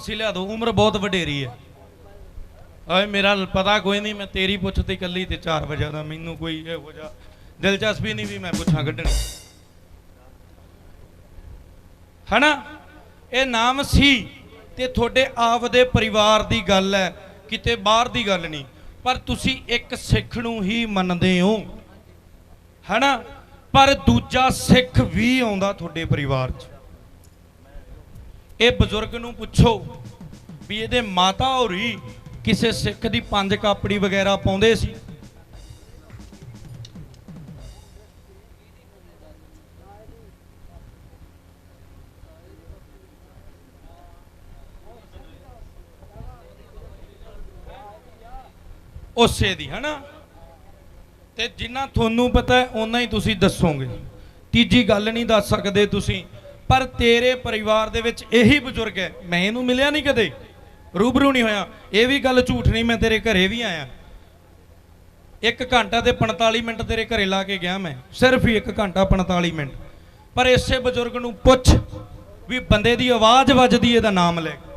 ਕੁਰਸੀ ਲਿਆ ਦੋ, ਉਮਰ ਬਹੁਤ ਵਡੇਰੀ ਹੈ। ਓਏ ਮੇਰਾ ਪਤਾ ਕੋਈ ਨਹੀਂ, ਮੈਂ ਤੇਰੀ ਪੁੱਛ ਤੇ ਇਕੱਲੀ ਤੇ 4 ਵਜੇ ਦਾ ਮੈਨੂੰ ਕੋਈ ਇਹੋ ਜਿਹਾ ਦਿਲਚਸਪੀ ਨਹੀਂ ਵੀ ਮੈਂ ਪੁੱਛਾਂ ਕੱਢਣੀ। ਹਨਾ? ਇਹ ਨਾਮ ਸੀ ਤੇ ਤੁਹਾਡੇ ਆਪ ਦੇ ਪਰਿਵਾਰ ਦੀ ਗੱਲ ਹੈ, ਕਿਤੇ ਬਾਹਰ ਦੀ ਗੱਲ ਨਹੀਂ, ਪਰ ਤੁਸੀਂ ਇੱਕ ਸਿੱਖ ਨੂੰ ਹੀ ਮੰਨਦੇ ਹੋ। ਹਨਾ? ਪਰ ਦੂਜਾ ਸਿੱਖ ਵੀ ਆਉਂਦਾ ਤੁਹਾਡੇ ਪਰਿਵਾਰ 'ਚ। ਇਹ ਬਜ਼ੁਰਗ ਨੂੰ ਪੁੱਛੋ। ਵੀ ਇਹਦੇ ਮਾਤਾ ਹੋਰੀ ਕਿਸੇ ਸਿੱਖ ਦੀ ਪੰਜ ਕਾਪੜੀ ਵਗੈਰਾ ਪਾਉਂਦੇ ਸੀ? ਉਸੇ ਦੀ, ਹਨਾ? ਤੇ ਜਿੰਨਾ ਤੁਹਾਨੂੰ ਪਤਾ ਹੈ, ਓਨਾ ਹੀ ਤੁਸੀਂ ਦੱਸੋਗੇ। ਤੀਜੀ ਗੱਲ ਨਹੀਂ ਦੱਸ ਸਕਦੇ ਤੁਸੀਂ, ਪਰ ਤੇਰੇ ਪਰਿਵਾਰ ਦੇ ਵਿੱਚ ਇਹੀ ਬਜ਼ੁਰਗ ਹੈ। ਮੈਂ ਇਹਨੂੰ ਮਿਲਿਆ ਨਹੀਂ ਕਦੇ। ਰੂਬਰੂ ਨਹੀਂ ਹੋਇਆ। ਇਹ ਵੀ ਗੱਲ ਝੂਠ ਨਹੀਂ, ਮੈਂ ਤੇਰੇ ਘਰੇ ਵੀ ਆਇਆ। ਇੱਕ ਘੰਟਾ ਤੇ 45 ਮਿੰਟ ਤੇਰੇ ਘਰੇ ਲਾ ਕੇ ਗਿਆ ਮੈਂ। ਸਿਰਫ ਹੀ ਇੱਕ ਘੰਟਾ 45 ਮਿੰਟ। ਪਰ ਇਸੇ ਬਜ਼ੁਰਗ ਨੂੰ ਪੁੱਛ ਵੀ ਬੰਦੇ ਦੀ ਆਵਾਜ਼ ਵੱਜਦੀ ਇਹਦਾ ਨਾਮ ਲੈ ਕੇ।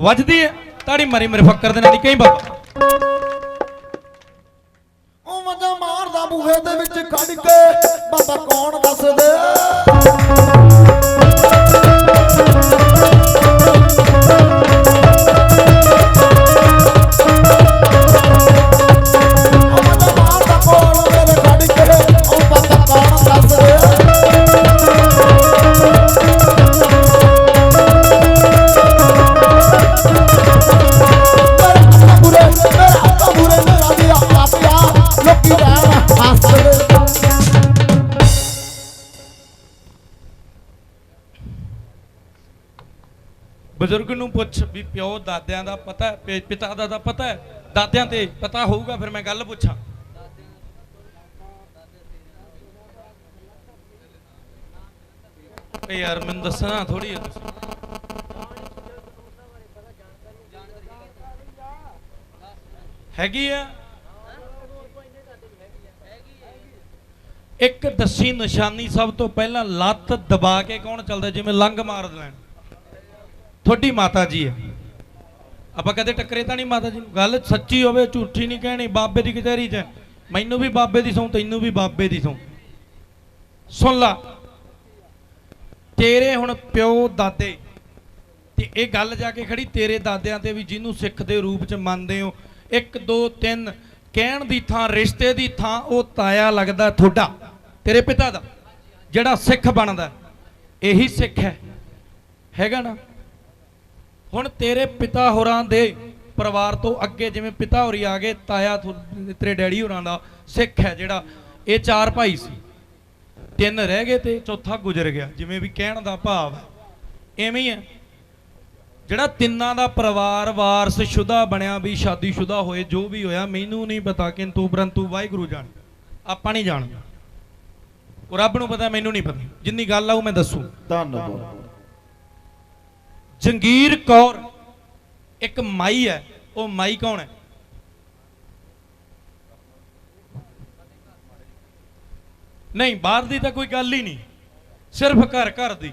ਵੱਜਦੀ ਹੈ ਤਾੜੀ ਮਾਰੀ ਮੇਰੇ ਫੱਕਰ ਦੇ ਨਾਲ ਕਈ ਬਾਬਾ। ਉਹ ਮਜਾ ਮਾਰਦਾ ਬੂਹੇ ਦੇ ਵਿੱਚ ਖੜ ਕੇ। ਬਾਬਾ ਕੌਣ ਦੱਸ ਦੇ ਉਹ ਵੀ ਪਿਓ ਦਾਦਿਆਂ ਦਾ ਪਤਾ ਪਿਤਾ ਦਾ ਦਾ ਪਤਾ ਹੈ। ਦਾਦਿਆਂ ਤੇ ਪਤਾ ਹੋਊਗਾ, ਫਿਰ ਮੈਂ ਗੱਲ ਪੁੱਛਾਂ। ਯਾਰ, ਮੈਨੂੰ ਦੱਸਣਾ ਥੋੜੀ ਹੈ ਹੈਗੀ ਆ? ਇੱਕ ਦੱਸੀ ਨਿਸ਼ਾਨੀ ਸਭ ਤੋਂ ਪਹਿਲਾਂ ਲੱਤ ਦਬਾ ਕੇ ਕੌਣ ਚੱਲਦਾ ਜਿਵੇਂ ਲੰਗ ਮਾਰ ਲੈਣ। ਤੁਹਾਡੀ ਮਾਤਾ ਜੀ ਹੈ। ਆਪਾਂ ਕਦੇ ਟੱਕਰੇ ਤਾਂ ਨਹੀਂ ਮਾਤਾ ਜੀ ਨੂੰ। ਗੱਲ ਸੱਚੀ ਹੋਵੇ, ਝੂਠੀ ਨਹੀਂ ਕਹਿਣੀ, ਬਾਬੇ ਦੀ ਕਚਹਿਰੀ 'ਚ ਮੈਨੂੰ ਵੀ ਬਾਬੇ ਦੀ ਸੌਂ ਤੈਨੂੰ ਵੀ ਬਾਬੇ ਦੀ ਸੌਂ ਸੁਣ ਲਾ। ਤੇਰੇ ਹੁਣ ਪਿਓ, ਦਾਦੇ, ਤੇ ਇਹ ਗੱਲ ਜਾ ਕੇ ਖੜੀ ਤੇਰੇ ਦਾਦਿਆਂ ਤੇ ਵੀ ਜਿਹਨੂੰ ਸਿੱਖ ਦੇ ਰੂਪ 'ਚ ਮੰਨਦੇ ਹੋ। 1 2 3 ਕਹਿਣ ਦੀ ਥਾਂ, ਰਿਸ਼ਤੇ ਦੀ ਥਾਂ, ਉਹ ਤਾਇਆ ਲੱਗਦਾ ਤੁਹਾਡਾ, ਤੇਰੇ ਪਿਤਾ ਦਾ, ਜਿਹੜਾ ਸਿੱਖ ਬਣਦਾ। ਇਹੀ ਸਿੱਖ ਹੈ। ਹੈਗਾ ਨਾ? ਹੁਣ ਤੇਰੇ ਪਿਤਾ ਹੋਰਾਂ ਦੇ ਪਰਿਵਾਰ ਤੋਂ ਅੱਗੇ ਜਿਵੇਂ ਪਿਤਾ ਹੋਰੀ ਆ ਗਏ, ਤਾਇਆ ਤੇਰੇ ਡੈਡੀ ਹੋਰਾਂ ਦਾ ਸਿੱਖ ਹੈ ਜਿਹੜਾ, ਇਹ ਚਾਰ ਭਾਈ ਸੀ। ਤਿੰਨ ਰਹਿ ਗਏ ਤੇ ਚੌਥਾ ਗੁਜ਼ਰ ਗਿਆ, ਜਿਵੇਂ ਵੀ ਕਹਿਣ ਦਾ ਭਾਵ ਹੈ। ਐਵੇਂ ਹੀ ਹੈ। ਜਿਹੜਾ ਤਿੰਨਾਂ ਦਾ ਪਰਿਵਾਰ ਵਾਰਸ ਸ਼ੁਦਾ ਬਣਿਆ ਵੀ ਸ਼ਾਦੀशुदा ਹੋਏ, ਜੋ ਵੀ ਹੋਇਆ, ਮੈਨੂੰ ਨਹੀਂ ਪਤਾ ਕਿੰਤੂ ਪਰੰਤੂ ਵਾਹਿਗੁਰੂ ਜਾਣ ਆਪਾਂ ਨਹੀਂ ਜਾਣਦੇ। ਉਹ ਰੱਬ ਨੂੰ ਪਤਾ, ਮੈਨੂੰ ਨਹੀਂ ਪਤਾ। ਜਿੰਨੀ ਗੱਲ ਆਉ ਮੈਂ ਦੱਸੂ। ਧੰਨਵਾਦ। ਜੰਗੀਰ ਕੌਰ, ਇੱਕ ਮਾਈ ਹੈ, ਉਹ ਮਾਈ ਕੌਣ ਹੈ? ਨਹੀਂ, ਬਾਹਰ ਦੀ ਤਾਂ ਕੋਈ ਗੱਲ ਹੀ ਨਹੀਂ, ਸਿਰਫ ਘਰ ਘਰ ਦੀ।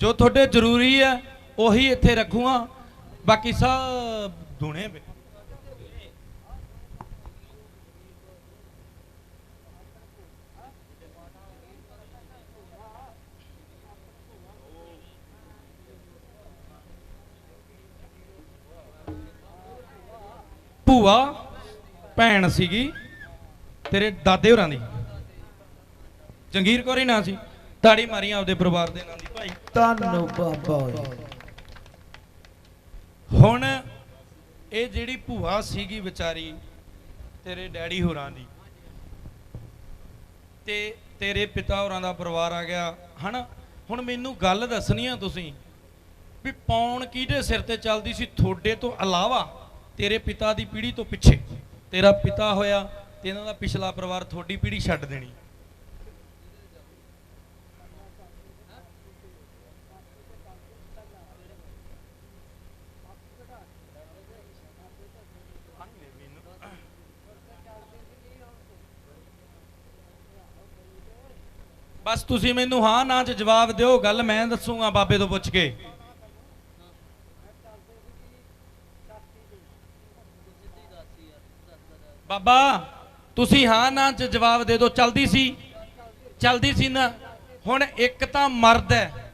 ਜੋ ਤੁਹਾਡੇ ਜ਼ਰੂਰੀ ਹੈ, ਉਹੀ ਇੱਥੇ ਰੱਖੂਗਾ, ਬਾਕੀ ਸਭ ਧੁਣੇ ਪੇ ਭੂਆ ਭੈਣ ਸੀਗੀ ਤੇਰੇ ਦਾਦੇ ਹੋਰਾਂ ਦੀ। ਜੰਗੀਰ ਕੌਰ ਹੀ ਨਾਂ ਸੀ। ਤਾੜੀ ਮਾਰੀ ਆਪਦੇ ਪਰਿਵਾਰ ਦੇ ਨਾਂ ਦੀ ਭਾਈ। ਧੰਨ ਬਾਬਾ ਹੁਣ ਇਹ ਜਿਹੜੀ ਭੂਆ ਸੀਗੀ ਵਿਚਾਰੀ ਤੇਰੇ ਡੈਡੀ ਹੋਰਾਂ ਦੀ ਤੇ ਤੇਰੇ ਪਿਤਾ ਹੋਰਾਂ ਦਾ ਪਰਿਵਾਰ ਆ ਗਿਆ। ਹਨਾ? ਹੁਣ ਮੈਨੂੰ ਗੱਲ ਦੱਸਣੀ ਆ ਤੁਸੀਂ ਵੀ ਪੌਣ ਕਿਹਦੇ ਸਿਰ ਤੇ ਚੱਲਦੀ ਸੀ? ਤੁਹਾਡੇ ਤੋਂ ਇਲਾਵਾ ਤੇਰੇ ਪਿਤਾ ਦੀ ਪੀੜ੍ਹੀ ਤੋਂ ਪਿੱਛੇ। ਤੇਰਾ ਪਿਤਾ ਹੋਇਆ ਤੇ ਇਹਨਾਂ ਦਾ ਪਿਛਲਾ ਪਰਿਵਾਰ ਤੁਹਾਡੀ ਪੀੜ੍ਹੀ ਛੱਡ ਦੇਣੀ। ਬਸ ਤੁਸੀਂ ਮੈਨੂੰ ਹਾਂ ਨਾ ਚ ਜਵਾਬ ਦਿਓ, ਗੱਲ ਮੈਂ ਦੱਸੂਗਾ ਬਾਬੇ ਤੋਂ ਪੁੱਛ ਕੇ। ਬਾਬਾ, ਤੁਸੀਂ ਹਾਂ ਨਾ ਚ ਜਵਾਬ ਦੇ ਦਿਓ, ਚਲਦੀ ਸੀ। ਚਲਦੀ ਸੀ ਨਾ। ਹੁਣ ਇੱਕ ਤਾਂ ਮਰਦ ਹੈ,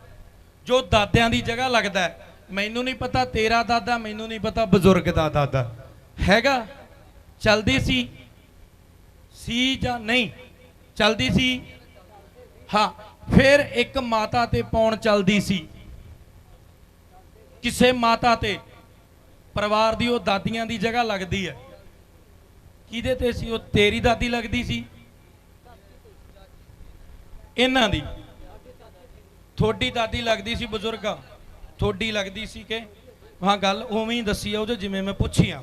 ਜੋ ਦਾਦਿਆਂ ਦੀ ਜਗ੍ਹਾ ਲੱਗਦਾ ਮੈਨੂੰ ਨਹੀਂ ਪਤਾ ਤੇਰਾ ਦਾਦਾ, ਮੈਨੂੰ ਨਹੀਂ ਪਤਾ ਬਜ਼ੁਰਗ ਦਾ ਦਾਦਾ। ਹੈਗਾ? ਚਲਦੀ ਸੀ। ਸੀ ਜਾਂ ਨਹੀਂ? ਚਲਦੀ ਸੀ। ਹਾਂ, ਫਿਰ ਇੱਕ ਮਾਤਾ ਤੇ ਪੌਣ ਚਲਦੀ ਸੀ। ਕਿਸੇ ਮਾਤਾ ਤੇ। ਪਰਿਵਾਰ ਦੀ ਉਹ ਦਾਦੀਆਂ ਦੀ ਜਗ੍ਹਾ ਲੱਗਦੀ ਹੈ। ਕਿਹਦੇ ਤੇ ਸੀ? ਉਹ ਤੇਰੀ ਦਾਦੀ ਲੱਗਦੀ ਸੀ। ਇਹਨਾਂ ਦੀ। ਥੋੜੀ ਦਾਦੀ ਲੱਗਦੀ ਸੀ ਬਜ਼ੁਰਗਾ। ਥੋੜੀ ਲੱਗਦੀ ਸੀ ਕਿ ਹਾਂ, ਗੱਲ ਉਵੇਂ ਹੀ ਦੱਸੀ ਆ ਉਹਦੇ ਜਿਵੇਂ ਮੈਂ ਪੁੱਛੀ ਆ।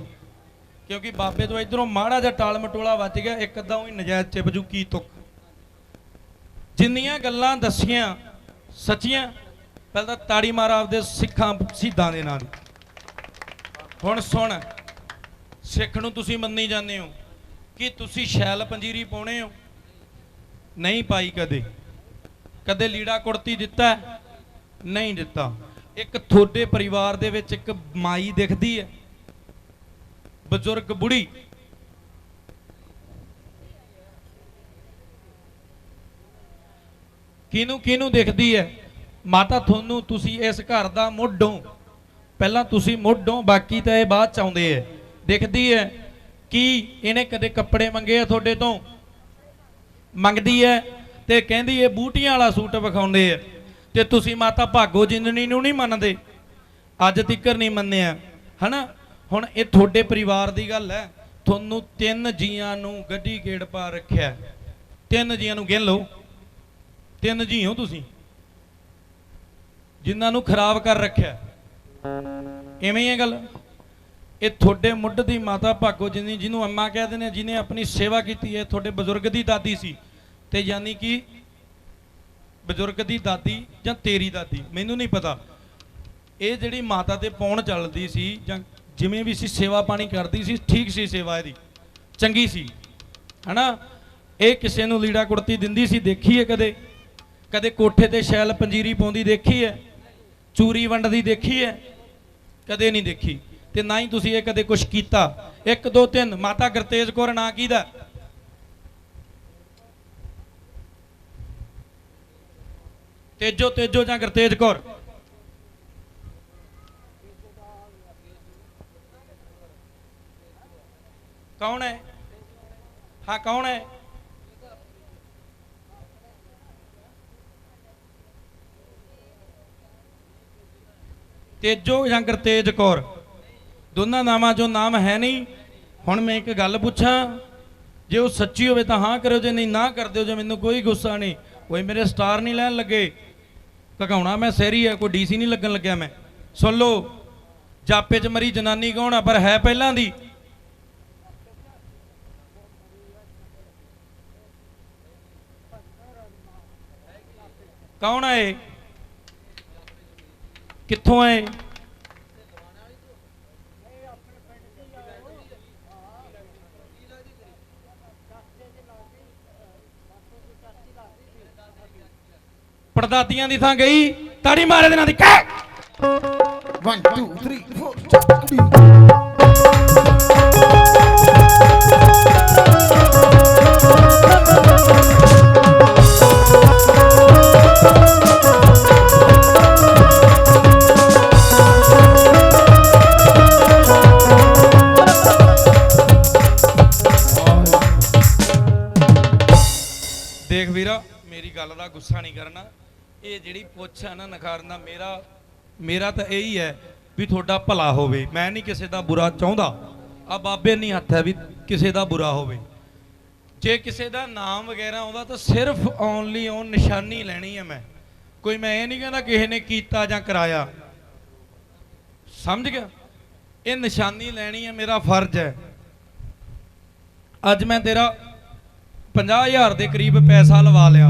ਕਿਉਂਕਿ ਬਾਬੇ ਤੋਂ ਇਧਰੋਂ ਮਾੜਾ ਜਿਹਾ ਟਾਲ ਮਟੋਲਾ ਵੱਜ ਗਿਆ, ਇੱਕ ਅੱਧਾ ਉਹੀ ਨਜਾਇਜ਼ ਚਿਪ ਜੂ, ਕੀ ਤੁਕ। ਜਿੰਨੀਆਂ ਗੱਲਾਂ ਦੱਸੀਆਂ ਸੱਚੀਆਂ, ਪਹਿਲਾਂ ਤਾਂ ਤਾੜੀ ਮਾਰ ਆਪਦੇ ਸਿੱਖਾਂ ਸਿੱਧਾਂ ਦੇ ਨਾਲ ਹੁਣ ਸੁਣ, ਸਿੱਖ ਨੂੰ ਤੁਸੀਂ ਮੰਨੀ ਜਾਂਦੇ ਹੋ। ਕਿ ਤੁਸੀਂ ਸ਼ੈਲ ਪੰਜੀਰੀ ਪਾਉਣੇ ਹੋ? ਨਹੀਂ ਪਾਈ ਕਦੇ। ਕਦੇ ਲੀੜਾ ਕੁੜਤੀ ਦਿੱਤਾ ਨਹੀਂ ਦਿੱਤਾ। ਇੱਕ ਤੁਹਾਡੇ ਪਰਿਵਾਰ ਦੇ ਵਿੱਚ ਇੱਕ ਮਾਈ ਦਿਖਦੀ ਹੈ। ਬਜ਼ੁਰਗ ਬੁੜੀ। ਕਿਹਨੂੰ ਕਿਹਨੂੰ ਦਿਖਦੀ ਹੈ? ਮਾਤਾ ਤੁਹਾਨੂੰ ਤੁਸੀਂ ਇਸ ਘਰ ਦਾ ਮੁੱਢ ਹੋ। ਪਹਿਲਾਂ ਤੁਸੀਂ ਮੁੱਢ ਹੋ, ਬਾਕੀ ਤਾਂ ਇਹ ਬਾਅਦ ਚ ਆਉਂਦੇ ਹੈ। ਦਿਖਦੀ ਹੈ। ਕੀ ਇਹਨੇ ਕਦੇ ਕੱਪੜੇ ਮੰਗੇ ਆ ਤੁਹਾਡੇ ਤੋਂ? ਮੰਗਦੀ ਹੈ ਤੇ ਕਹਿੰਦੀ ਇਹ ਬੂਟੀਆਂ ਵਾਲਾ ਸੂਟ ਵਿਖਾਉਂਦੇ ਆ ਤੇ ਤੁਸੀਂ ਮਾਤਾ ਭਾਗੋ ਜਿੰਦਣੀ ਨੂੰ ਨਹੀਂ ਮੰਨਦੇ? ਅੱਜ ਤੀਕਰ ਨਹੀਂ ਮੰਨਿਆ। ਹਨਾ? ਹੁਣ ਇਹ ਤੁਹਾਡੇ ਪਰਿਵਾਰ ਦੀ ਗੱਲ ਹੈ ਤੁਹਾਨੂੰ ਤਿੰਨ ਜੀਆਂ ਨੂੰ ਗੱਡੀ ਗੇੜ ਪਾ ਰੱਖਿਆ। ਤਿੰਨ ਜੀਆਂ ਨੂੰ ਗਿਣ ਲਓ। ਤਿੰਨ ਜੀ ਹੋ ਤੁਸੀਂ। ਜਿਨ੍ਹਾਂ ਨੂੰ ਖਰਾਬ ਕਰ ਰੱਖਿਆ। ਐਵੇਂ ਹੀ ਹੈ ਗੱਲ। ਇਹ ਤੁਹਾਡੇ ਮੁੱਢ ਦੀ ਮਾਤਾ ਭਾਗੋ ਜਿੰਨੀ ਜਿਹਨੂੰ ਅੰਮਾ ਕਹਿੰਦੇ ਨੇ, ਜਿਹਨੇ ਆਪਣੀ ਸੇਵਾ ਕੀਤੀ ਹੈ, ਤੁਹਾਡੇ ਬਜ਼ੁਰਗ ਦੀ ਦਾਦੀ ਸੀ। ਤੇ ਯਾਨੀ ਕਿ ਬਜ਼ੁਰਗ ਦੀ ਦਾਦੀ ਜਾਂ ਤੇਰੀ ਦਾਦੀ, ਮੈਨੂੰ ਨਹੀਂ ਪਤਾ। ਇਹ ਜਿਹੜੀ ਮਾਤਾ ਤੇ ਪੌਣ ਚੱਲਦੀ ਸੀ ਜਾਂ ਜਿਵੇਂ ਵੀ ਸੀ, ਸੇਵਾ ਪਾਣੀ ਕਰਦੀ ਸੀ, ਠੀਕ ਸੀ ਸੇਵਾ ਇਹਦੀ। ਚੰਗੀ ਸੀ। ਹਨਾ? ਇਹ ਕਿਸੇ ਨੂੰ ਲੀੜਾ ਕੁੜਤੀ ਦਿੰਦੀ ਸੀ, ਦੇਖੀ ਹੈ ਕਦੇ? ਕਦੇ ਕੋਠੇ ਤੇ ਸ਼ੈਲ ਪੰਜੀਰੀ ਪਾਉਂਦੀ ਦੇਖੀ ਹੈ? ਚੂਰੀ ਵੰਡਦੀ ਦੇਖੀ ਹੈ? ਕਦੇ ਨਹੀਂ ਦੇਖੀ। ਤੇ ਨਾ ਹੀ ਤੁਸੀਂ ਇਹ ਕਦੇ ਕੁਝ ਕੀਤਾ। 1 2 3 ਮਾਤਾ ਗੁਰਤੇਜ ਕੌਰ ਨਾਂ ਕਿਹਦਾ? ਤੇਜੋ ਤੇਜੋ ਜਾਂ ਗੁਰਤੇਜ ਕੌਰ? ਕੌਣ ਹੈ? ਹਾਂ, ਕੌਣ ਹੈ? ਤੇਜੋ ਜਾਂ ਗੁਰਤੇਜ ਕੌਰ? ਦੋਨਾਂ ਨਾਮਾਂ ਚੋਂ ਨਾਮ ਹੈ ਨਹੀਂ। ਹੁਣ ਮੈਂ ਇੱਕ ਗੱਲ ਪੁੱਛਾਂ, ਜੇ ਉਹ ਸੱਚੀ ਹੋਵੇ ਤਾਂ ਹਾਂ ਕਰਿਓ, ਜੇ ਨਹੀਂ ਨਾ ਕਰ ਦਿਓ, ਜੇ ਮੈਨੂੰ ਕੋਈ ਗੁੱਸਾ ਨਹੀਂ, ਕੋਈ ਮੇਰੇ ਸਟਾਰ ਨਹੀਂ ਲੈਣ ਲੱਗੇ। ਕਕਾਉਣਾ ਮੈਂ ਸਹਿਰੀ ਆ, ਕੋਈ ਡੀਸੀ ਨਹੀਂ ਲੱਗਣ ਲੱਗਿਆ ਮੈਂ। ਸੁਣ ਲਓ, ਜਾਪੇ 'ਚ ਮਰੀ ਜਨਾਨੀ ਕੌਣ ਆ, ਪਰ ਹੈ ਪਹਿਲਾਂ ਦੀ। ਕੌਣ ਆਏ ਕਿੱਥੋਂ ਆਏ ਪੜਦਾਦੀਆਂ ਦੀ ਥਾਂ ਗਈ ਤਾੜੀ ਮਾਰੇ ਦੇ ਨਾਂ ਦੀ ਕਹਿ 1 2 3 4 ਚੱਕੜੀ ਦੇਖ ਵੀਰਾ ਮੇਰੀ ਗੱਲ ਦਾ ਗੁੱਸਾ ਨਹੀਂ ਕਰਨਾ। ਇਹ ਜਿਹੜੀ ਪੁੱਛ ਆ ਨਾ ਨਖਾਰਨ ਮੇਰਾ ਮੇਰਾ ਤਾਂ ਇਹੀ ਹੈ ਵੀ ਤੁਹਾਡਾ ਭਲਾ ਹੋਵੇ। ਮੈਂ ਨਹੀਂ ਕਿਸੇ ਦਾ ਬੁਰਾ ਚਾਹੁੰਦਾ। ਆ ਬਾਬੇ ਨਹੀਂ ਹੱਥ ਹੈ ਵੀ ਕਿਸੇ ਦਾ ਬੁਰਾ ਹੋਵੇ। ਜੇ ਕਿਸੇ ਦਾ ਨਾਮ ਵਗੈਰਾ ਆਉਂਦਾ ਤਾਂ ਸਿਰਫ ਓਨਲੀ ਔਨ ਨਿਸ਼ਾਨੀ ਲੈਣੀ ਹੈ ਮੈਂ। ਕੋਈ ਮੈਂ ਇਹ ਨਹੀਂ ਕਹਿੰਦਾ ਕਿਸੇ ਨੇ ਕੀਤਾ ਜਾਂ ਕਰਾਇਆ। ਸਮਝ ਗਿਆ? ਇਹ ਨਿਸ਼ਾਨੀ ਲੈਣੀ ਹੈ, ਮੇਰਾ ਫਰਜ਼ ਹੈ। ਅੱਜ ਮੈਂ ਤੇਰਾ 50000 ਦੇ ਕਰੀਬ ਪੈਸਾ ਲਵਾ ਲਿਆ।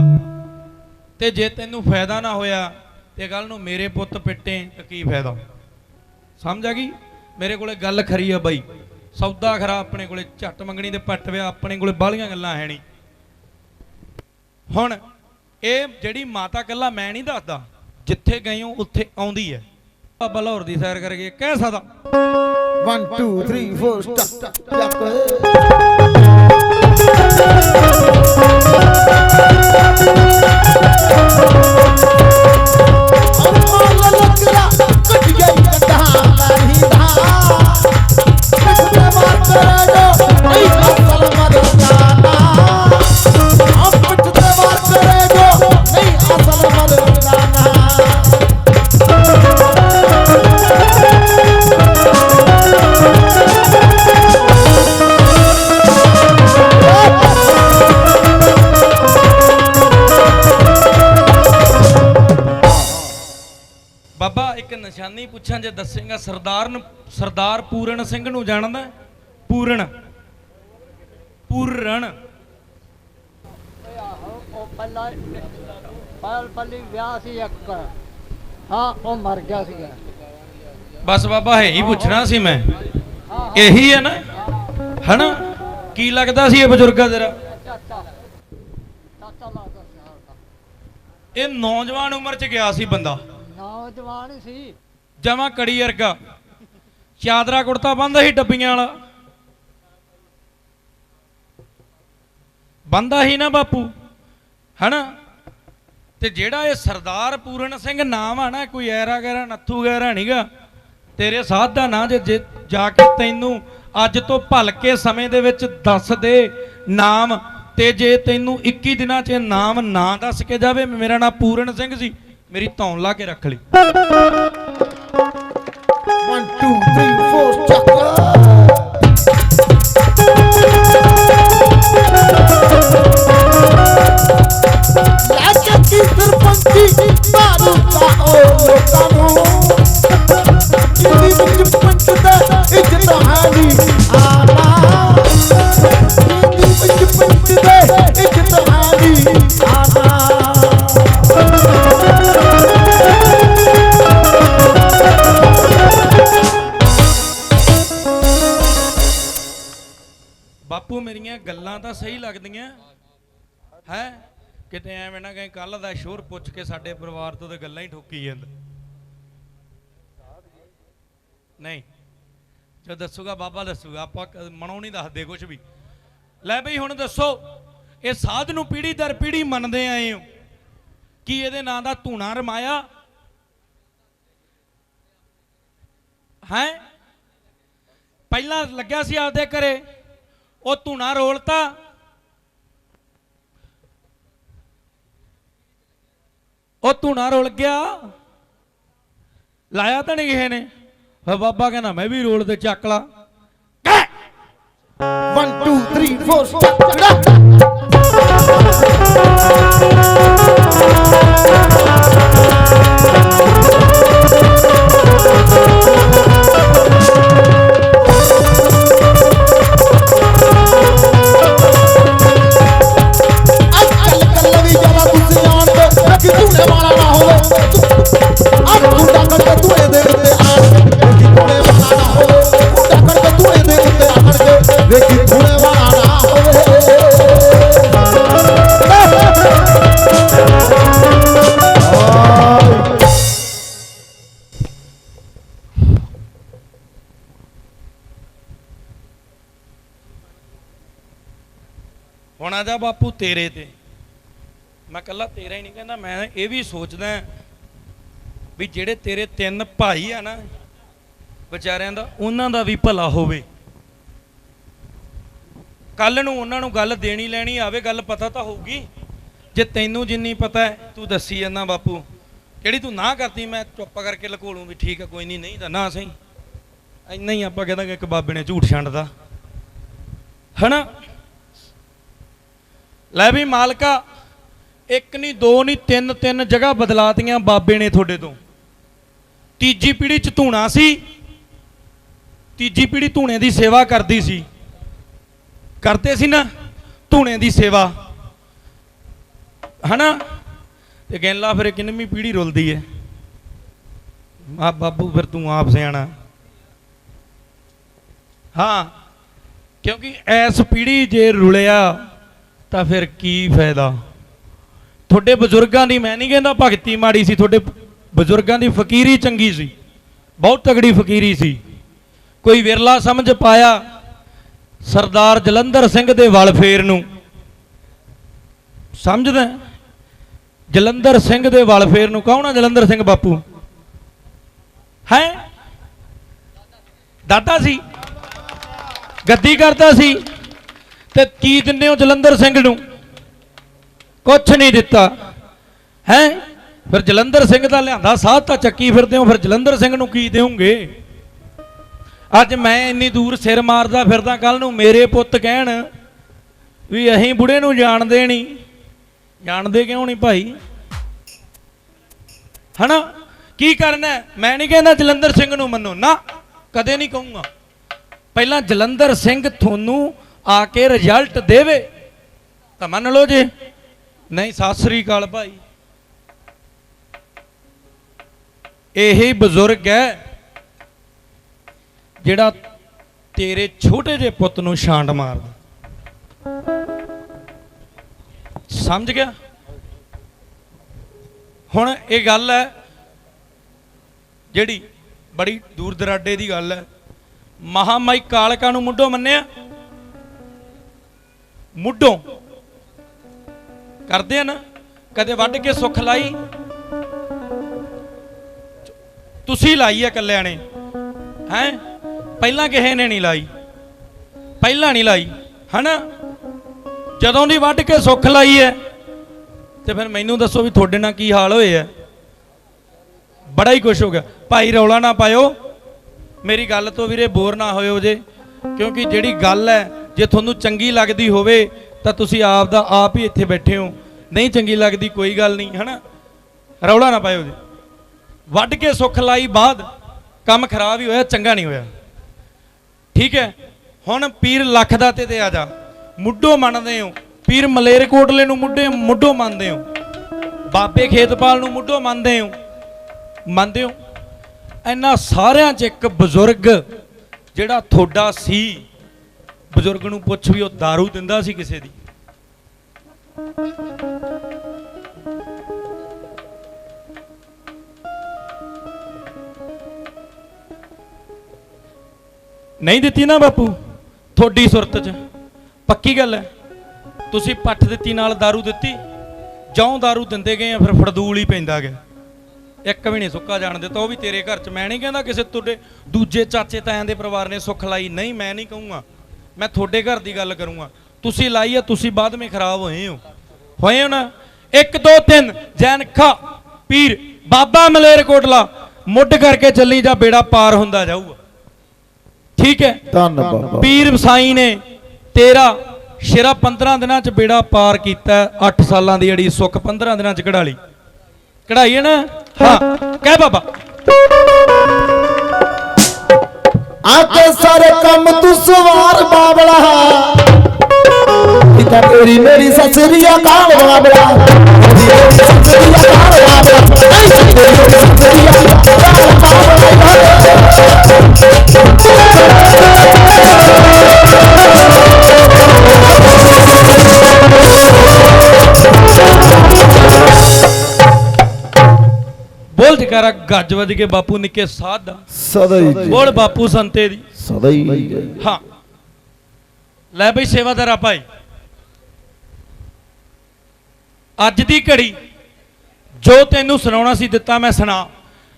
ਤੇ ਜੇ ਤੈਨੂੰ ਫਾਇਦਾ ਨਾ ਹੋਇਆ ਤੇ ਕੱਲ ਨੂੰ ਮੇਰੇ ਪੁੱਤ ਪਿੱਟੇ ਤਾਂ ਕੀ ਫਾਇਦਾ? ਸਮਝ ਆ ਗਈ? ਮੇਰੇ ਕੋਲੇ ਗੱਲ ਖਰੀ ਆ ਬਾਈ। ਸੌਦਾ ਖਰਾ ਆਪਣੇ ਕੋਲੇ ਝੱਟ ਮੰਗਣੀ ਤੇ ਪੱਟ ਵਿਆ ਆਪਣੇ ਕੋਲੇ ਬਾਹਲੀਆਂ ਗੱਲਾਂ ਹੈ ਨਹੀਂ। ਹੁਣ ਇਹ ਜਿਹੜੀ ਮਾਤਾ ਕੱਲਾ ਮੈਂ ਨਹੀਂ ਦੱਸਦਾ ਜਿੱਥੇ ਗਏ ਹੋ ਉੱਥੇ ਆਉਂਦੀ ਹੈ। ਬਾਬਾ ਲਾਹੌਰ ਦੀ ਸੈਰ ਕਰ ਗਏ ਕਹਿ ਸਕਦਾ। 1 2 3 4 ਸਟਾਪ ਚੱਕ ਅੰਮਾ ਪੁੱਛਾਂ ਜੇ ਦੱਸੇਗਾ ਸਰਦਾਰ ਸਰਦਾਰ ਪੂਰਨ ਸਿੰਘ ਨੂੰ ਜਾਣਦਾ? ਪੂਰਨ। ਪੂਰਨ। ਉਹ ਪਹਿਲਾਂ ਪਹਿਲ ਪੱਲੀ ਵਿਆਹ ਸੀ ਇੱਕ। ਹਾਂ ਉਹ ਮਰ ਗਿਆ ਸੀਗਾ। ਬਸ ਬਾਬਾ ਹੈ ਹੀ ਪੁੱਛਣਾ ਸੀ ਮੈਂ। ਇਹੀ ਹੈ ਨਾ? ਹਨਾ? ਕੀ ਲੱਗਦਾ ਸੀ ਇਹ ਬਜ਼ੁਰਗਾ ਤੇਰਾ। ਇਹ ਨੌਜਵਾਨ ਉਮਰ ਚ ਗਿਆ ਸੀ ਬੰਦਾ। ਨੌਜਵਾਨ ਸੀ। ਜਮਾ ਕੜੀ ਵਰਗਾ। ਚਾਦਰਾ ਕੁੜਤਾ ਬੰਦਾ ਸੀ ਡੱਬੀਆਂ ਵਾਲਾ। ਬੰਦਾ ਹੀ ਨਾ ਬਾਪੂ। ਹਨਾ? ਤੇ ਜਿਹੜਾ ਇਹ ਸਰਦਾਰ ਪੂਰਨ ਸਿੰਘ ਨਾਮ ਆ ਨਾ, ਕੋਈ ਐਰਾ ਗੈਰਾ, ਨੱਥੂ ਗੈਰਾ ਨਹੀਂਗਾ ਤੇਰੇ ਸਾਧ ਦਾ ਨਾਂ ਜੇ ਜੇ ਜਾ ਕੇ ਤੈਨੂੰ ਅੱਜ ਤੋਂ ਭਲਕੇ ਸਮੇਂ ਦੇ ਵਿੱਚ ਦੱਸ ਦੇ ਨਾਮ, ਤੇ ਜੇ ਤੈਨੂੰ 21 ਦਿਨਾਂ 'ਚ ਨਾਮ ਨਾ ਦੱਸ ਕੇ ਜਾਵੇ, ਮੇਰਾ ਨਾਂ ਪੂਰਨ ਸਿੰਘ ਸੀ, ਮੇਰੀ ਧੌਣ ਲਾ ਕੇ ਰੱਖ ਲਈ। 1 2 3 4 ਚੱਕ ਲਾਜਾ ਕੀ ਸਰਪੰਚੀ ਮਾਰੂ ਦਾ ਉਹ ਲੋਕਾਂ ਨੂੰ ਤਾਂ ਹੈ? ਕਿਤੇ ਐਵੇਂ ਨਾ ਕਹੀਂ ਕੱਲ ਦਾ ਸ਼ੋਰ ਪੁੱਛ ਕੇ ਸਾਡੇ ਪਰਿਵਾਰ ਤੋਂ ਤੇ ਗੱਲਾਂ ਹੀ ਠੋਕੀ ਜਾਂਦਾ। ਨਹੀਂ। ਜੋ ਦੱਸੂਗਾ, ਬਾਬਾ ਦੱਸੂਗਾ। ਆਪਾਂ ਮਨੋਂ ਨਹੀਂ ਦੱਸਦੇ ਕੁਝ ਵੀ। ਲੈ ਬਈ, ਹੁਣ ਦੱਸੋ, ਇਹ ਸਾਧ ਨੂੰ ਪੀੜੀ ਦਰ ਪੀੜੀ ਮੰਨਦੇ ਆਏ ਹੋ? ਕੀ ਇਹਦੇ ਨਾਂ ਦਾ ਧੂਣਾ ਰਮਾਇਆ? ਹੈ? ਪਹਿਲਾਂ ਲੱਗਿਆ ਸੀ ਆਪਦੇ ਘਰੇ, ਉਹ ਧੂਣਾ ਰੋਲਤਾ ਉਹ ਧੂਣਾ ਰੁਲ ਗਿਆ। ਲਾਇਆ ਤਾਂ ਨਹੀਂ ਕਿਸੇ ਨੇ। ਫਿਰ ਬਾਬਾ ਕਹਿੰਦਾ, ਮੈਂ ਵੀ ਰੋਲ ਤੇ ਚੱਕ ਲਾ। 1 2 3 4 ਚੱਕ ਹੁਣ ਆ ਜਾ ਬਾਪੂ ਤੇਰੇ ਤੇ। ਮੈਂ ਕੱਲਾ ਤੇਰਾ ਹੀ ਨਹੀਂ ਕਹਿੰਦਾ, ਮੈਂ ਇਹ ਵੀ ਸੋਚਦਾ ਵੀ ਜਿਹੜੇ ਤੇਰੇ ਤਿੰਨ ਭਾਈ ਆ ਨਾ, ਵਿਚਾਰਿਆਂ ਦਾ, ਉਹਨਾਂ ਦਾ ਵੀ ਭਲਾ ਹੋਵੇ। ਕੱਲ ਨੂੰ ਉਹਨਾਂ ਨੂੰ ਗੱਲ ਦੇਣੀ ਲੈਣੀ ਆਵੇ, ਗੱਲ ਪਤਾ ਤਾਂ ਹੋਊਗੀ। ਜੇ ਤੈਨੂੰ ਜਿੰਨੀ ਪਤਾ ਹੈ, ਤੂੰ ਦੱਸੀ ਜਾਂਦਾ ਬਾਪੂ। ਜਿਹੜੀ ਤੂੰ ਨਾ ਕਰਦੀ, ਮੈਂ ਚੁੱਪ ਕਰਕੇ ਲਕੋਲੂ ਵੀ ਠੀਕ ਹੈ ਕੋਈ ਨਹੀਂ ਨਹੀਂ ਤਾਂ ਨਾ ਸਹੀ। ਇੰਨਾ ਹੀ ਆਪਾਂ ਕਹਿੰਦਾ ਕਿ ਇੱਕ ਬਾਬੇ ਨੇ ਝੂਠ ਛੰਡਦਾ। ਹਨਾ? ਲੈ ਵੀ ਮਾਲਕਾ, ਇੱਕ ਨਹੀਂ ਦੋ ਨਹੀਂ ਤਿੰਨ ਤਿੰਨ ਜਗ੍ਹਾ ਬਦਲਾਤੀਆਂ ਬਾਬੇ ਨੇ ਤੁਹਾਡੇ ਤੋਂ। ਤੀਜੀ ਪੀੜ੍ਹੀ ਚ ਧੂਣਾ ਸੀ। ਤੀਜੀ ਪੀੜ੍ਹੀ ਧੂਣੇ ਦੀ ਸੇਵਾ ਕਰਦੀ ਸੀ। ਕਰਦੇ ਸੀ ਨਾ, ਧੂਣੇ ਦੀ ਸੇਵਾ। ਹਨਾ? ਤੇ ਕਹਿੰਦਾ ਫਿਰ ਕਿੰਨਵੀਂ ਪੀੜ੍ਹੀ ਰੁਲਦੀ ਹੈ ਆ ਬਾਬੂ, ਫਿਰ ਤੂੰ ਆਪ ਸਿਆਣਾ। ਹਾਂ, ਕਿਉਂਕਿ ਐਸ ਪੀੜ੍ਹੀ ਜੇ ਰੁਲਿਆ, ਤਾਂ ਫਿਰ ਕੀ ਫਾਇਦਾ? ਤੁਹਾਡੇ ਬਜ਼ੁਰਗਾਂ ਦੀ ਮੈਂ ਨਹੀਂ ਕਹਿੰਦਾ ਭਗਤੀ ਮਾੜੀ ਸੀ, ਤੁਹਾਡੇ ਬਜ਼ੁਰਗਾਂ ਦੀ ਫਕੀਰੀ ਚੰਗੀ ਸੀ, ਬਹੁਤ ਤਗੜੀ ਫਕੀਰੀ ਸੀ। ਕੋਈ ਵਿਰਲਾ ਸਮਝ ਪਾਇਆ ਸਰਦਾਰ ਜਲੰਧਰ ਸਿੰਘ ਦੇ ਵਲ ਫੇਰ ਨੂੰ। ਸਮਝਦਾ ਜਲੰਧਰ ਸਿੰਘ ਦੇ ਵਲ ਫੇਰ ਨੂੰ ਕੌਣ ਆ ਜਲੰਧਰ ਸਿੰਘ ਬਾਪੂ? ਹੈ? ਦਾਦਾ ਸੀ। ਗੱਦੀ ਕਰਦਾ ਸੀ ਤੇ ਕੀ ਦਿੰਦੇ ਹੋ ਜਲੰਧਰ ਸਿੰਘ ਨੂੰ? ਕੁਛ ਨਹੀਂ ਦਿੱਤਾ। ਹੈ? ਫਿਰ ਜਲੰਧਰ ਸਿੰਘ ਦਾ ਲਿਆਂਦਾ ਸਾਧ ਤਾਂ ਚੱਕੀ ਫਿਰਦੇ ਹੋ, ਫਿਰ ਜਲੰਧਰ ਸਿੰਘ ਨੂੰ ਕੀ ਦੇਵੋਗੇ ਅੱਜ ਮੈਂ ਇੰਨੀ ਦੂਰ ਸਿਰ ਮਾਰਦਾ ਫਿਰਦਾ ਕੱਲ ਨੂੰ ਮੇਰੇ ਪੁੱਤ ਕਹਿਣ ਵੀ ਅਸੀਂ ਬੁੜੇ ਨੂੰ ਜਾਣਦੇ ਨਹੀਂ। ਜਾਣਦੇ ਕਿਉਂ ਨਹੀਂ ਭਾਈ? ਹਨਾ? ਕੀ ਕਰਨਾ ਮੈਂ ਨਹੀਂ ਕਹਿੰਦਾ ਜਲੰਧਰ ਸਿੰਘ ਨੂੰ ਮੰਨੋ। ਨਾ, ਕਦੇ ਨਹੀਂ ਕਹੂੰਗਾ। ਪਹਿਲਾਂ ਜਲੰਧਰ ਸਿੰਘ ਤੁਹਾਨੂੰ ਆ ਕੇ ਰਿਜ਼ਲਟ ਦੇਵੇ ਤਾਂ ਮੰਨ ਲਓ ਜੇ। ਨਹੀਂ, ਸਤਿ ਸ੍ਰੀ ਅਕਾਲ ਭਾਈ। ਇਹੀ ਬਜ਼ੁਰਗ ਹੈ ਜਿਹੜਾ ਤੇਰੇ ਛੋਟੇ ਜਿਹੇ ਪੁੱਤ ਨੂੰ ਛਾਂਟ ਮਾਰਦਾ। ਸਮਝ ਗਿਆ? ਹੁਣ ਇਹ ਗੱਲ ਹੈ ਜਿਹੜੀ ਬੜੀ ਦੂਰ ਦਰਾਡੇ ਦੀ ਗੱਲ ਹੈ। ਮਹਾਮਾਈ ਕਾਲਕਾ ਨੂੰ ਮੁੱਢੋਂ ਮੰਨਿਆ? ਮੁੱਢੋਂ। ਕਰਦੇ ਆ ਨਾ, ਕਦੇ ਵੱਢ ਕੇ ਸੁੱਖ ਲਾਈ ਤੁਸੀਂ ਲਾਈ ਆ ਕੱਲਿਆਂ ਨੇ ਹੈ? ਪਹਿਲਾਂ ਕਿਸੇ ਨੇ ਨਹੀਂ ਲਾਈ। ਪਹਿਲਾਂ ਨਹੀਂ ਲਾਈ। ਹਨਾ? ਜਦੋਂ ਦੀ ਵੱਢ ਕੇ ਸੁੱਖ ਲਾਈ ਹੈ ਤੇ ਫਿਰ ਮੈਨੂੰ ਦੱਸੋ ਵੀ ਤੁਹਾਡੇ ਨਾਲ ਕੀ ਹਾਲ ਹੋਏ ਆ ਬੜਾ ਹੀ ਖੁਸ਼ ਹੋ ਗਿਆ। ਭਾਈ ਰੌਲਾ ਨਾ ਪਾਇਓ। ਮੇਰੀ ਗੱਲ ਤੋਂ ਵੀਰੇ ਬੋਰ ਨਾ ਹੋਇਓ ਜੇ, ਕਿਉਂਕਿ ਜਿਹੜੀ ਗੱਲ ਹੈ ਜੇ ਤੁਹਾਨੂੰ ਚੰਗੀ ਲੱਗਦੀ ਹੋਵੇ, ਤਾਂ ਤੁਸੀਂ ਆਪ ਦਾ ਆਪ ਹੀ ਇੱਥੇ ਬੈਠੇ ਹੋ। ਨਹੀਂ ਚੰਗੀ ਲੱਗਦੀ ਕੋਈ ਗੱਲ ਨਹੀਂ, ਹਨਾ? ਰੌਲਾ ਨਾ ਪਾਇਓ ਜੀ। ਵੱਢ ਕੇ ਸੁੱਖ ਲਾਈ ਬਾਅਦ ਕੰਮ ਖਰਾਬ ਹੀ ਹੋਇਆ, ਚੰਗਾ ਨਹੀਂ ਹੋਇਆ। ਠੀਕ ਹੈ? ਹੁਣ ਪੀਰ ਲੱਖ ਦਾ ਤੇ ਤੇ ਆ ਜਾ। ਮੁੱਢੋ ਮੰਨਦੇ ਹੋ। ਪੀਰ ਮਲੇਰਕੋਟਲੇ ਨੂੰ ਮੁੱਢੇ, ਮੁੱਢੋ ਮੰਨਦੇ ਹੋ। ਬਾਬੇ ਖੇਤਪਾਲ ਨੂੰ ਮੁੱਢੋ ਮੰਨਦੇ ਹੋ। ਮੰਨਦੇ ਹੋ? ਇਹਨਾਂ ਸਾਰਿਆਂ 'ਚ ਇੱਕ ਬਜ਼ੁਰਗ ਜਿਹੜਾ ਤੁਹਾਡਾ ਸੀ, ਬਜ਼ੁਰਗ ਨੂੰ ਪੁੱਛ ਵੀ ਉਹ दारू ਦਿੰਦਾ ਸੀ ਕਿਸੇ ਦੀ। ਨਹੀਂ ਦਿੱਤੀ ਨਾ ਬਾਪੂ ਤੁਹਾਡੀ ਸੁਰਤ 'ਚ ਪੱਕੀ ਗੱਲ ਹੈ ਤੁਸੀਂ ਪੱਠ ਦਿੱਤੀ ਨਾਲ दारू ਦਿੱਤੀ ਜੌਂ दारू ਦਿੰਦੇ ਗਏ ਆ ਫਿਰ ਫੜਦੂਲ ਹੀ ਪੈਂਦਾ ਗਿਆ ਇੱਕ ਵੀ ਨਹੀਂ ਸੁੱਕਾ ਜਾਣ ਦਿੱਤਾ ਉਹ ਵੀ ਤੇਰੇ ਘਰ 'ਚ ਮੈਂ ਨਹੀਂ ਕਹਿੰਦਾ ਕਿਸੇ ਤੁਹਾਡੇ ਦੂਜੇ ਚਾਚੇ ਤਾਇਆਂ ਦੇ ਪਰਿਵਾਰ ਨੇ ਸੁੱਖ ਲਾਈ ਨਹੀਂ ਮੈਂ ਨਹੀਂ ਕਹੂੰਗਾ ਮੈਂ ਤੁਹਾਡੇ ਘਰ ਦੀ ਗੱਲ ਕਰੂੰਗਾ ਤੁਸੀਂ ਲਾਈ ਆ ਤੁਸੀਂ ਬਾਅਦ ਵਿੱਚ ਖਰਾਬ ਹੋਏ ਹੋ ਹੋਏ ਹੋ ਨਾ 1 2 3 ਜੈਨ ਖਾ ਪੀਰ ਬਾਬਾ ਮਲੇਰਕੋਟਲਾ ਮੁੱਢ ਕਰਕੇ ਚੱਲੀ ਜਾ ਬੇੜਾ ਪਾਰ ਹੁੰਦਾ ਜਾਊਗਾ ਠੀਕ ਹੈ? ਧੰਨ ਬਾਬਾ। ਪੀਰ ਵਸਾਈ ਨੇ ਤੇਰਾ ਸ਼ੇਰਾ 15 ਦਿਨਾਂ ਚ ਬੇੜਾ ਪਾਰ ਕੀਤਾ 8 ਸਾਲਾਂ ਦੀ ਜਿਹੜੀ ਸੁੱਖ 15 ਦਿਨਾਂ ਚ ਕਢਾ ਲਈ ਕਢਾਈ ਹੈ ਨਾ? ਹਾਂ ਕਹਿ ਬਾਬਾ। ਆਕੇ ਸਾਰੇ ਕੰਮ ਤੂੰ ਸਵਾਰ ਬਾਬਲਾ। ਪਿਤਾ ਤੇਰੀ ਮੇਰੀ ਸਸਰੀਆ ਕਾਲ ਬਾਬਲਾ। ਸਸਰੀਆ ਕਾਲ ਬਾਬਲਾ। ਸਸਰੀਆ ਕਾਲ ਬੋਲ ਜਕਾਰਾ ਗੱਜ ਵੱਜ ਕੇ ਬਾਪੂ ਨਿੱਕੇ ਸਾਧ ਦਾ ਸਦਾ ਹੀ ਬੋਲ ਬਾਪੂ ਸੰਤੇ ਦੀ। ਸਦਾ ਹੀ ਹਾਂ। ਲੈ ਬਈ ਸੇਵਾਦਾਰਾ ਭਾਈ ਅੱਜ ਦੀ ਘੜੀ ਜੋ ਤੈਨੂੰ ਸੁਣਾਉਣਾ ਸੀ ਦਿੱਤਾ ਮੈਂ ਸੁਣਾ।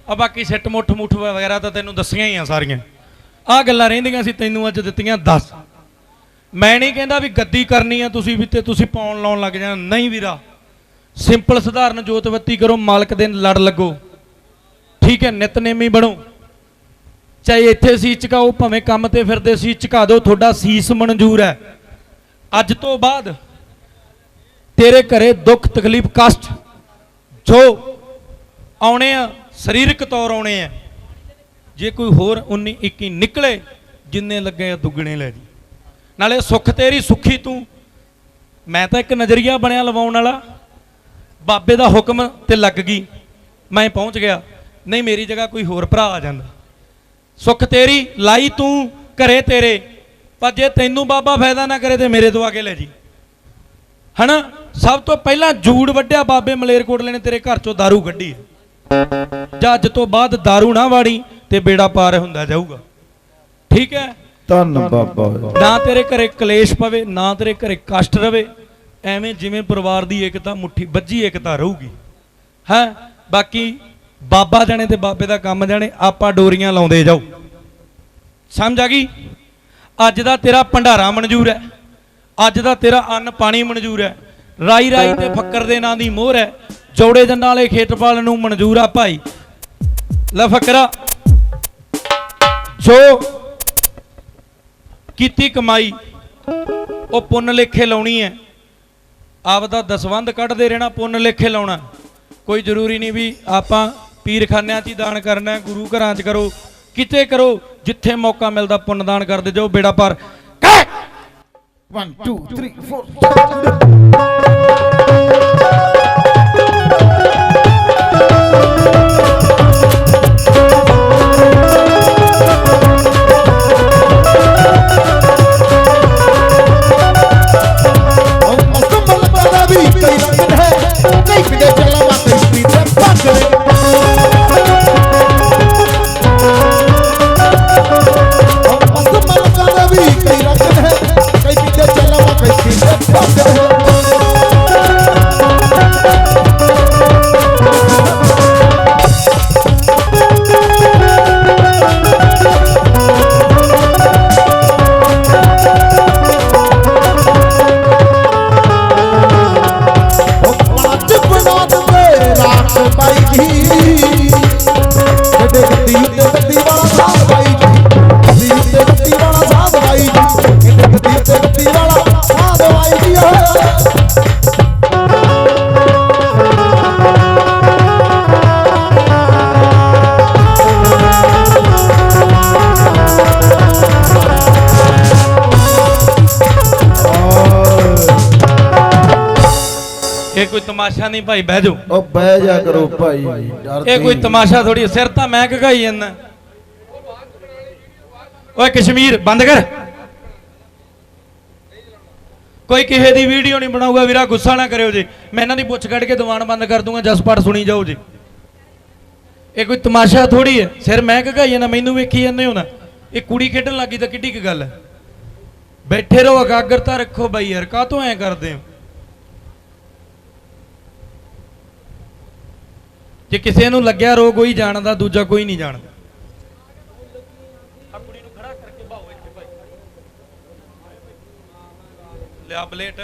ਆ ਬਾਕੀ ਸਿੱਟ ਮੁੱਠ ਮੁੱਠ ਵਗੈਰਾ ਤਾਂ ਤੈਨੂੰ ਦੱਸੀਆਂ ਹੀ ਆ ਸਾਰੀਆਂ। ਆ ਗੱਲਾਂ ਰਹਿੰਦੀਆਂ ਸੀ, ਤੈਨੂੰ ਅੱਜ ਦਿੱਤੀਆਂ 10 ਮੈਂ ਨਹੀਂ ਕਹਿੰਦਾ ਵੀ ਗੱਦੀ ਕਰਨੀ ਆ ਤੁਸੀਂ ਵੀ ਤੇ ਤੁਸੀਂ ਪਾਉਣ ਲਾਉਣ ਲੱਗ ਜਾਣਾ। ਨਹੀਂ ਵੀਰਾ। ਸਿੰਪਲ ਸਧਾਰਨ ਜੋਤਵੱਤੀ ਕਰੋ, ਮਾਲਕ ਦੇ ਲੜ ਲੱਗੋ। ਠੀਕ ਹੈ ਨਿਤਨੇਮੀ ਬਣੋ। ਚਾਹੇ ਇੱਥੇ ਸੀ ਝੁਕਾਓ, ਭਾਵੇਂ ਕੰਮ ਤੇ ਫਿਰਦੇ ਸੀ ਝੁਕਾ ਦਿਓ, ਤੁਹਾਡਾ ਸੀਸ ਮਨਜ਼ੂਰ ਹੈ। ਅੱਜ ਤੋਂ ਬਾਅਦ ਤੇਰੇ ਘਰੇ ਦੁੱਖ ਤਕਲੀਫ ਕਸ਼ਟ ਜੋ ਆਉਣੇ ਆ ਸਰੀਰਕ ਤੌਰ ਆਉਣੇ ਆ। ਜੇ ਕੋਈ ਹੋਰ 19 21 ਨਿਕਲੇ, ਜਿੰਨੇ ਲੱਗੇ ਆ ਦੁੱਗਣੇ ਲੈ ਜੀ। ਨਾਲੇ ਸੁੱਖ ਤੇਰੀ ਸੁਖੀ ਤੂੰ। ਮੈਂ ਤਾਂ ਇੱਕ ਨਜ਼ਰੀਆ ਬਣਿਆ ਲਵਾਉਣ ਵਾਲਾ। ਬਾਬੇ ਦਾ ਹੁਕਮ ਤੇ ਲੱਗ ਗਈ। ਮੈਂ ਪਹੁੰਚ ਗਿਆ। ਨਹੀਂ, ਮੇਰੀ ਜਗ੍ਹਾ ਕੋਈ ਹੋਰ ਭਰਾ ਆ ਜਾਂਦਾ। ਸੁੱਖ ਤੇਰੀ ਲਾਈ ਤੂੰ ਘਰੇ ਤੇਰੇ। ਪਰ ਜੇ ਤੈਨੂੰ ਬਾਬਾ ਫਾਇਦਾ ਨਾ ਕਰੇ ਤੇ ਮੇਰੇ ਤੋਂ ਆ ਕੇ ਲੈ ਜੀ। ਹਨਾ? ਸਭ ਤੋਂ ਪਹਿਲਾਂ ਜੂੜ ਵੱਡਿਆ ਬਾਬੇ ਮਲੇਰਕੋਟਲੇ ਨੇ। ਤੇਰੇ ਘਰ ਚੋਂ दारू ਕੱਢੀ ਹੈ। ਜੱਜ ਤੋਂ ਬਾਅਦ दारू ਨਾ ਵਾੜੀ ਤੇ ਬੇੜਾ ਪਾਰ ਹੁੰਦਾ ਜਾਊਗਾ। ਠੀਕ ਹੈ? ਧੰਨ ਬਾਬਾ ਨਾ ਤੇਰੇ ਘਰੇ ਕਲੇਸ਼ ਪਵੇ ਨਾ ਤੇਰੇ ਘਰੇ ਕਸ਼ਟ ਰਵੇ ਐਵੇਂ ਜਿਵੇਂ ਪਰਿਵਾਰ ਦੀ ਏਕਤਾ ਮੁੱਠੀ ਵੱਜੀ ਏਕਤਾ ਰਹੂਗੀ। ਹੈ? ਬਾਕੀ ਬਾਬਾ ਜਾਣੇ ਤੇ ਬਾਬੇ ਦਾ ਕੰਮ ਜਾਣੇ ਆਪਾਂ ਡੋਰੀਆਂ ਲਾਉਂਦੇ ਜਾਓ। ਸਮਝ ਆ ਗਈ? ਅੱਜ ਦਾ ਤੇਰਾ ਭੰਡਾਰਾ ਮਨਜ਼ੂਰ ਹੈ। ਅੱਜ ਦਾ ਤੇਰਾ ਅੰਨ ਪਾਣੀ ਮਨਜ਼ੂਰ ਹੈ। ਰਾਈ ਰਾਈ ਤੇ ਫੱਕਰ ਦੇ ਨਾਂ ਦੀ ਮੋਹਰ ਹੈ। ਜੋੜੇ ਜੰਨਾਂ ਵਾਲੇ ਖੇਤਪਾਲ ਨੂੰ ਮਨਜ਼ੂਰ ਆ ਭਾਈ। ਲੈ ਫੱਕਰਾ। ਜੋ ਕੀਤੀ ਕਮਾਈ, ਉਹ ਪੁੰਨ ਲੇਖੇ ਲਾਉਣੀ ਹੈ। ਆਪਦਾ ਦਸਵੰਧ ਕੱਢਦੇ ਰਹਿਣਾ, ਪੁੰਨ ਲੇਖੇ ਲਾਉਣਾ। ਕੋਈ ਜ਼ਰੂਰੀ ਨਹੀਂ ਵੀ ਆਪਾਂ ਪੀਰਖਾਨਿਆਂ 'ਚ ਹੀ ਦਾਨ ਕਰਨਾ ਗੁਰੂ ਘਰਾਂ 'ਚ ਕਰੋ, ਕਿਤੇ ਕਰੋ, ਜਿੱਥੇ ਮੌਕਾ ਮਿਲਦਾ ਪੁੰਨ ਦਾਨ ਕਰਦੇ ਜਾਓ, ਬੇੜਾ ਪਾਰ ਕਹਿ! 1 2 3 4 ਪਾਈ ਕੋਈ ਤਮਾਸ਼ਾ ਨਹੀਂ ਭਾਈ ਬਹਿ ਜਾਓ। ਉਹ ਬਹਿ ਜਾ ਕਰੋ ਭਾਈ ਇਹ ਕੋਈ ਤਮਾਸ਼ਾ ਥੋੜੀ ਸਿਰ ਤਾਂ ਮੈਂ ਘਗਾਈ ਜਾਂਦਾ। ਓਏ ਕਸ਼ਮੀਰ ਬੰਦ ਕਰ। ਕੋਈ ਕਿਸੇ ਦੀ ਵੀਡੀਓ ਨਹੀਂ ਬਣਾਊਗਾ ਵੀਰਾ ਗੁੱਸਾ ਨਾ ਕਰਿਓ ਜੀ। ਮੈਂ ਇਹਨਾਂ ਦੀ ਪੁੱਛ ਕੱਢ ਕੇ ਦੀਵਾਨ ਬੰਦ ਕਰ ਦੂੰਗਾ ਜਸਪਾਟ ਸੁਣੀ ਜਾਓ ਜੀ। ਇਹ ਕੋਈ ਤਮਾਸ਼ਾ ਥੋੜੀ ਹੈ। ਸਿਰ ਮੈਂ ਘਗਾਈ ਜਾਂਦਾ ਮੈਨੂੰ ਵੇਖੀ ਜਾਂਦੇ ਹੋ ਨਾ। ਇਹ ਕੁੜੀ ਖੇਡਣ ਲੱਗੀ ਤਾਂ ਕਿੱਡੀ ਕੁ ਗੱਲ ਹੈ। ਬੈਠੇ ਰਹੋ ਇਕਾਗਰਤਾ ਰੱਖੋ ਬਾਈ ਯਾਰ ਕਾਹਤੋਂ ਐ ਕਰਦੇ ਹੋ? ਜੇ ਕਿਸੇ ਨੂੰ ਲੱਗਿਆ ਰੋਗ ਉਹੀ ਜਾਣਦਾ ਦੂਜਾ ਕੋਈ ਨਹੀਂ ਜਾਣਦਾ। ਆ ਕੁੜੀ ਨੂੰ ਖੜਾ ਕਰਕੇ ਬਾਹੋ ਇੱਥੇ ਭਾਈ। ਲਿਆ ਪਲੇਟ।